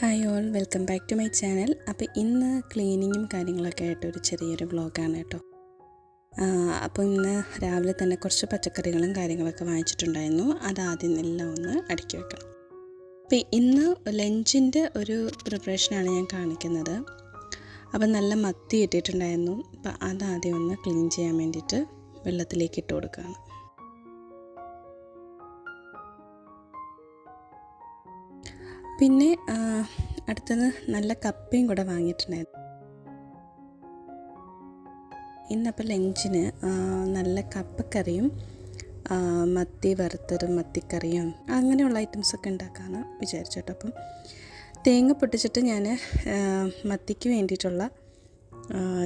Hi all welcome back to my channel അപ്പോൾ ഇന്ന് ക്ലീനിങ്ങും കാര്യങ്ങളൊക്കെ ആയിട്ട് ഒരു ചെറിയൊരു വ്ളോഗാണ് കേട്ടോ. അപ്പോൾ ഇന്ന് രാവിലെ തന്നെ കുറച്ച് പച്ചക്കറികളും കാര്യങ്ങളൊക്കെ വാങ്ങിച്ചിട്ടുണ്ടായിരുന്നു. അത് ആദ്യം എല്ലാം ഒന്ന് അടുക്കി വെക്കണം. അപ്പോൾ ഇന്ന് ലഞ്ചിന്റെ ഒരു പ്രിപ്പറേഷനാണ് ഞാൻ കാണിക്കുന്നത്. അപ്പോൾ നല്ല മത്തി ഇട്ടിട്ടുണ്ടായിരുന്നു. അപ്പോൾ അതാദ്യം ഒന്ന് ക്ലീൻ ചെയ്യാൻ വേണ്ടിയിട്ട് വെള്ളത്തിലേക്ക് ഇട്ട് കൊടുക്കുകയാണ്. പിന്നെ അടുത്തത് നല്ല കപ്പയും കൂടെ വാങ്ങിയിട്ടുണ്ടായിരുന്നു. ഇന്നപ്പോൾ ലഞ്ചിന് നല്ല കപ്പക്കറിയും മത്തി വറുത്തതും മത്തിക്കറിയും അങ്ങനെയുള്ള ഐറ്റംസൊക്കെ ഉണ്ടാക്കാമെന്ന് വിചാരിച്ചു കേട്ടോ അപ്പം തേങ്ങ പൊട്ടിച്ചിട്ട് ഞാൻ മത്തിക്ക് വേണ്ടിയിട്ടുള്ള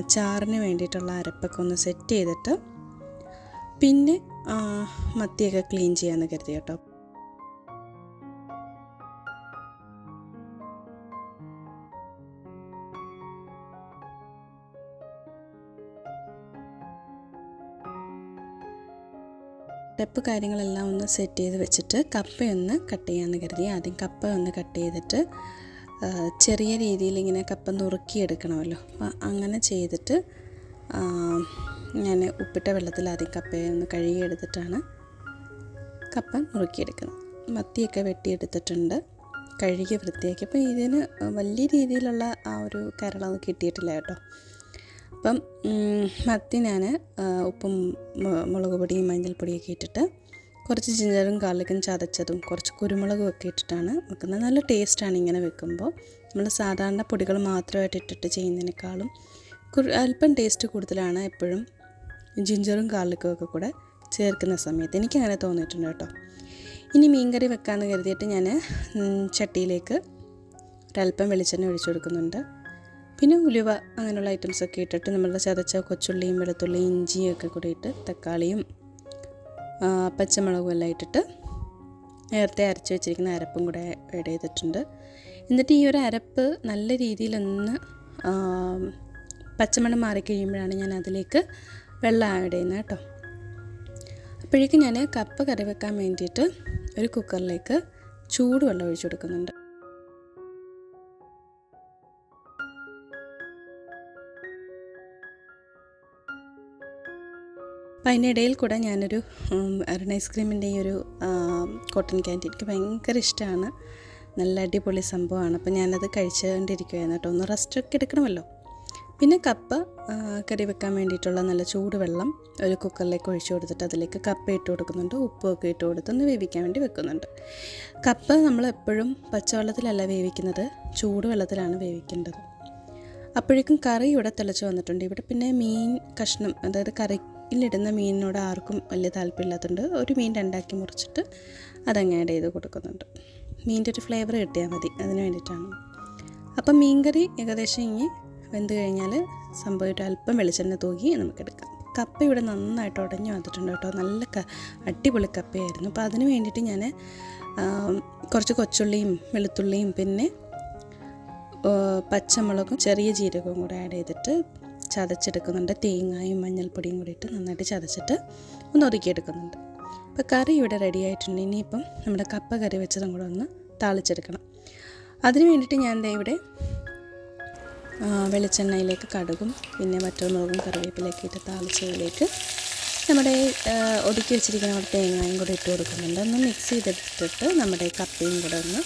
ചാറിന് വേണ്ടിയിട്ടുള്ള അരപ്പൊക്കെ ഒന്ന് സെറ്റ് ചെയ്തിട്ട് പിന്നെ മത്തിയൊക്കെ ക്ലീൻ ചെയ്യാമെന്ന് കരുതി കേട്ടോ സ്റ്റെപ്പ് കാര്യങ്ങളെല്ലാം ഒന്ന് സെറ്റ് ചെയ്ത് വെച്ചിട്ട് കപ്പയൊന്ന് കട്ട് ചെയ്യാമെന്ന് കരുതി. ആദ്യം കപ്പ ഒന്ന് കട്ട് ചെയ്തിട്ട് ചെറിയ രീതിയിൽ ഇങ്ങനെ കപ്പ നുറുക്കിയെടുക്കണമല്ലോ. അപ്പോൾ അങ്ങനെ ചെയ്തിട്ട് ഞാൻ ഉപ്പിട്ട വെള്ളത്തിൽ ആദ്യം കപ്പയെ ഒന്ന് കഴുകിയെടുത്തിട്ടാണ് കപ്പ നുറുക്കിയെടുക്കുന്നത്. മത്തിയൊക്കെ വെട്ടിയെടുത്തിട്ടുണ്ട് കഴുകി വൃത്തിയാക്കി. അപ്പോൾ ഇതിന് വലിയ രീതിയിലുള്ള ആ ഒരു കരളൊന്നും കിട്ടിയിട്ടില്ല കേട്ടോ. അപ്പം മത്തി ഞാൻ ഉപ്പും മുളക് പൊടിയും മഞ്ഞൾപ്പൊടിയൊക്കെ ഇട്ടിട്ട് കുറച്ച് ജിഞ്ചറും ഗാർലിക്കും ചതച്ചതും കുറച്ച് കുരുമുളകും ഒക്കെ ഇട്ടിട്ടാണ് വെക്കുന്നത്. നല്ല ടേസ്റ്റാണ് ഇങ്ങനെ വെക്കുമ്പോൾ. നമ്മൾ സാധാരണ പൊടികൾ മാത്രമായിട്ട് ഇട്ടിട്ട് ചെയ്യുന്നതിനേക്കാളും കുറ- അല്പം ടേസ്റ്റ് കൂടുതലാണ് എപ്പോഴും ജിഞ്ചറും ഗാർലിക്കും ഒക്കെ കൂടെ ചേർക്കുന്ന സമയത്ത്. എനിക്കങ്ങനെ തോന്നിയിട്ടുണ്ട് കേട്ടോ. ഇനി മീൻകറി വെക്കാമെന്ന് കരുതിയിട്ട് ഞാൻ ചട്ടിയിലേക്ക് ഒരല്പം വെളിച്ചെണ്ണ ഒഴിച്ചു കൊടുക്കുന്നുണ്ട്. പിന്നെ ഉലുവ അങ്ങനെയുള്ള ഐറ്റംസൊക്കെ ഇട്ടിട്ട് നമ്മളുടെ ചതച്ച കൊച്ചുള്ളിയും വെളുത്തുള്ളിയും ഇഞ്ചിയും ഒക്കെ കൂടി ഇട്ട് തക്കാളിയും പച്ചമുളകും എല്ലാം ഇട്ടിട്ട് നേരത്തെ അരച്ച് വെച്ചിരിക്കുന്ന അരപ്പും കൂടെ ആഡ് ചെയ്തിട്ടുണ്ട്. എന്നിട്ട് ഈ ഒരു അരപ്പ് നല്ല രീതിയിലൊന്ന് പച്ചമണം മാറിക്കഴിയുമ്പോഴാണ് ഞാൻ അതിലേക്ക് വെള്ളം ആഡ് ചെയ്യുന്നത് കേട്ടോ. അപ്പോഴേക്കും ഞാൻ കപ്പ കറി വെക്കാൻ വേണ്ടിയിട്ട് ഒരു കുക്കറിലേക്ക് ചൂടുവെള്ളം ഒഴിച്ചു കൊടുക്കുന്നുണ്ട്. അപ്പം അതിനിടയിൽ കൂടെ ഞാനൊരു അരുൺ ഐസ്ക്രീമിന്റെ ഈ ഒരു കോട്ടൺ ക്യാൻഡി എനിക്ക് ഭയങ്കര ഇഷ്ടമാണ്. നല്ല അടിപൊളി സംഭവമാണ്. അപ്പം ഞാനത് കഴിച്ചുകൊണ്ടിരിക്കുകയായിരുന്നു കേട്ടോ. ഒന്ന് റെസ്റ്റൊക്കെ എടുക്കണമല്ലോ. പിന്നെ കപ്പ് കറി വെക്കാൻ വേണ്ടിയിട്ടുള്ള നല്ല ചൂടുവെള്ളം ഒരു കുക്കറിലേക്ക് ഒഴിച്ചു കൊടുത്തിട്ട് അതിലേക്ക് കപ്പ് ഇട്ട് കൊടുക്കുന്നുണ്ട്. ഉപ്പൊക്കെ ഇട്ട് കൊടുത്ത് ഒന്ന് വേവിക്കാൻ വേണ്ടി വെക്കുന്നുണ്ട്. കപ്പ് നമ്മൾ എപ്പോഴും പച്ചവെള്ളത്തിലല്ല വേവിക്കുന്നത്. ചൂടുവെള്ളത്തിലാണ് വേവിക്കേണ്ടത്. അപ്പോഴേക്കും കറി ഇവിടെ തിളച്ച് വന്നിട്ടുണ്ട്. ഇവിടെ പിന്നെ മീൻ കഷ്ണം അതായത് കറിയിലിടുന്ന മീനിനോട് ആർക്കും വലിയ താല്പര്യമില്ലാത്തതുകൊണ്ട് ഒരു മീൻ രണ്ടാക്കി മുറിച്ചിട്ട് അതങ്ങ് ആഡ് ചെയ്ത് കൊടുക്കുന്നുണ്ട്. മീന്റെ ഒരു ഫ്ലേവർ കിട്ടിയാൽ മതി അതിന് വേണ്ടിയിട്ടാണ്. അപ്പം മീൻകറി ഏകദേശം ഇനി വെന്ത് കഴിഞ്ഞാൽ സംഭവമായിട്ട് അല്പം വെളിച്ചെണ്ണ തൂകി നമുക്കെടുക്കാം കപ്പ ഇവിടെ നന്നായിട്ട് ഉടഞ്ഞു വന്നിട്ടുണ്ട് കേട്ടോ. നല്ല ക അടിപൊളി കപ്പയായിരുന്നു. അപ്പോൾ അതിന് വേണ്ടിയിട്ട് ഞാൻ കുറച്ച് കൊച്ചുള്ളിയും വെളുത്തുള്ളിയും പിന്നെ പച്ചമുളകും ചെറിയ ജീരകവും കൂടെ ആഡ് ചെയ്തിട്ട് ചതച്ചെടുക്കുന്നുണ്ട്. തേങ്ങായും മഞ്ഞൾപ്പൊടിയും കൂടി ഇട്ട് നന്നായിട്ട് ചതച്ചിട്ട് ഒന്ന് ഒതുക്കിയെടുക്കുന്നുണ്ട്. അപ്പോൾ കറി ഇവിടെ റെഡി ആയിട്ടുണ്ട്. ഇനിയിപ്പം നമ്മുടെ കപ്പ കറി വെച്ചതും കൂടെ ഒന്ന് താളിച്ചെടുക്കണം. അതിന് വേണ്ടിയിട്ട് ഞാൻ ദേ ഇവിടെ വെളിച്ചെണ്ണയിലേക്ക് കടുകും പിന്നെ വറ്റൽമുളകും കറിവേപ്പിലേക്ക് ഇട്ട് താളിച്ചതിലേക്ക് നമ്മുടെ ഒതുക്കി വെച്ചിരിക്കുന്ന തേങ്ങയും കൂടെ ഇട്ട് കൊടുക്കുന്നുണ്ട്. ഒന്ന് മിക്സ് ചെയ്തെടുത്തിട്ട് നമ്മുടെ കപ്പയും കൂടെ ഒന്ന്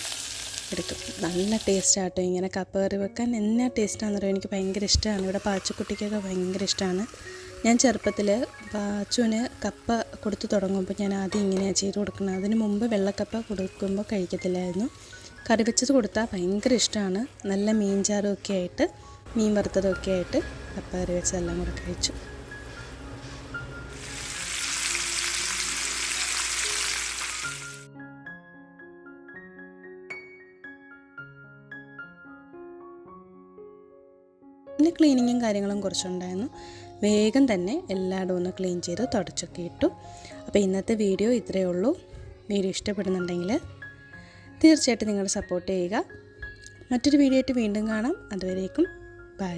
എടുക്കും നല്ല ടേസ്റ്റ് ആട്ടോ ഇങ്ങനെ കപ്പ കറി വെക്കാൻ. എന്നാ ടേസ്റ്റാണെന്ന് പറയുക എനിക്ക് ഭയങ്കര ഇഷ്ടമാണ് ഇവിടെ പാച്ചക്കുട്ടിക്കൊക്കെ ഭയങ്കര ഇഷ്ടമാണ് ഞാൻ ചെറുപ്പത്തിൽ പാച്ചുവിന് കപ്പ കൊടുത്തു തുടങ്ങുമ്പോൾ ഞാൻ ആദ്യം ഇങ്ങനെയാണ് ചെയ്ത് കൊടുക്കുന്നത്. അതിന് മുമ്പ് വെള്ളക്കപ്പ കൊടുക്കുമ്പോൾ കഴിക്കത്തില്ലായിരുന്നു. കറി വെച്ചത് കൊടുത്താൽ ഭയങ്കര ഇഷ്ടമാണ് നല്ല മീൻ ചാറും ഒക്കെ ആയിട്ട് മീൻ വറുത്തതൊക്കെ ആയിട്ട് കപ്പ കറി വെച്ചതെല്ലാം കൂടെ കഴിച്ചു. പിന്നെ ക്ലീനിങ്ങും കാര്യങ്ങളും കുറച്ചുണ്ടായിരുന്നു. വേഗം തന്നെ എല്ലായിടവും ഒന്ന് ക്ലീൻ ചെയ്ത് തുടച്ചൊക്കെ ഇട്ടു. അപ്പോൾ ഇന്നത്തെ വീഡിയോ ഇത്രയേ ഉള്ളൂ. വീഡിയോ ഇഷ്ടപ്പെടുന്നുണ്ടെങ്കിൽ തീർച്ചയായിട്ടും നിങ്ങൾ സപ്പോർട്ട് ചെയ്യുക. മറ്റൊരു വീഡിയോ ആയിട്ട് വീണ്ടും കാണാം. അതുവരേക്കും ബൈ